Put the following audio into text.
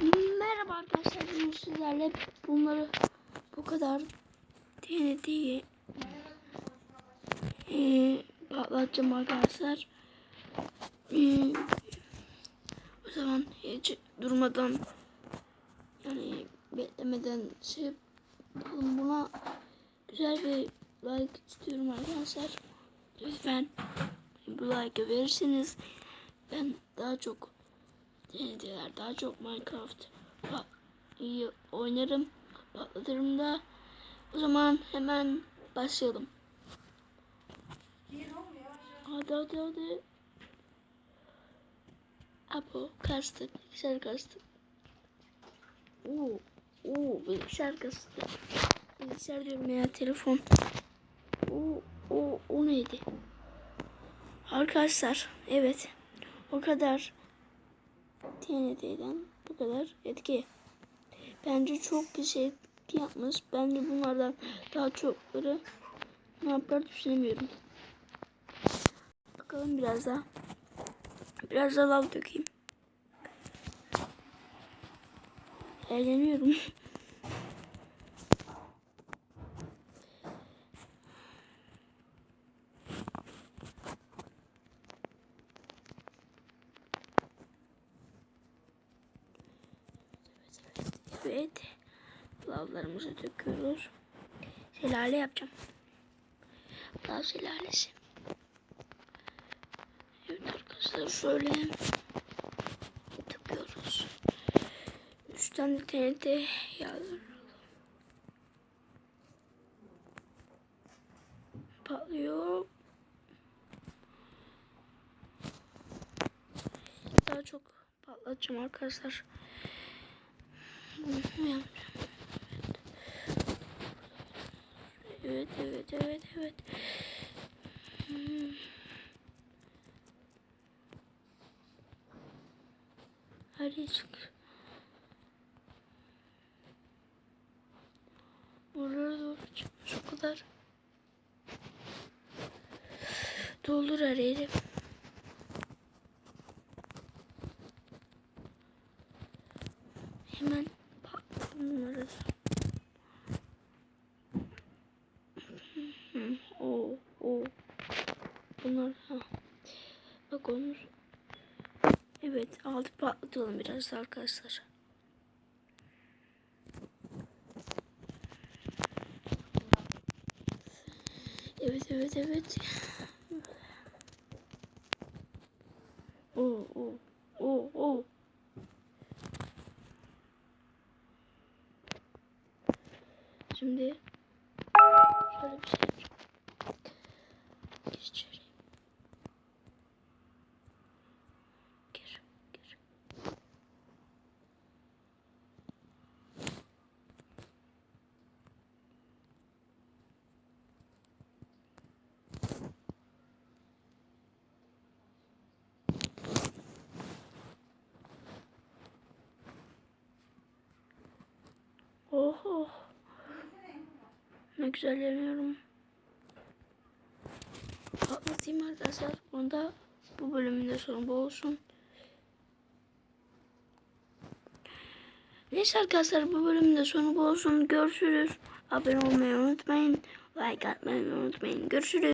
Merhaba arkadaşlar. Bugün sizlerle bunları bu kadar TNT'yi e, patlatacağım arkadaşlar. E, o zaman hiç durmadan yani beklemeden şey yapalım buna güzel bir like istiyorum arkadaşlar. Lütfen bu like'ı verirseniz ben daha çok TNT'ler daha çok Minecraft iyi oynarım patlatırım da o zaman hemen başlayalım. Hadi hadi hadi. Apo kastık bilgisayar kastık. Oo, oo bilgisayar kastık. Bilgisayar diyorum ya telefon. Oo, o, o neydi? Arkadaşlar evet o kadar TNT'den bu kadar etki. Bence çok bir şey yapmış. Bence bunlardan daha çokları ne yapar düşünemiyorum. Bakalım biraz daha. Biraz daha lav dökeyim. Eğleniyorum. Evet. Lavlarımızı döküyoruz. Şelale yapacağım. Lav şelalesi. Evet arkadaşlar şöyle döküyoruz. Üç tane TNT yağdıralım. Patlıyor. Daha çok patlatacağım arkadaşlar. Evet, evet, evet, evet. Hadi çık. Oralara doğru çıkmış o kadar. Doldur yeri. Hemen patladım bunları. Hı, O, o. Bunlar ha. Bak onlar. Evet, altı patlatalım biraz da arkadaşlar. Evet, evet, evet. O, o, o, o. Şimdi şöyle bir şey Oh oh. Ne güzel yanıyorum. Patlatayım arkadaşlar. Bunu da bu bölümünde sonu bu olsun. Neyse arkadaşlar bu bölümde sonu bu olsun. Görüşürüz. Abone olmayı unutmayın. Like atmayı unutmayın. Görüşürüz.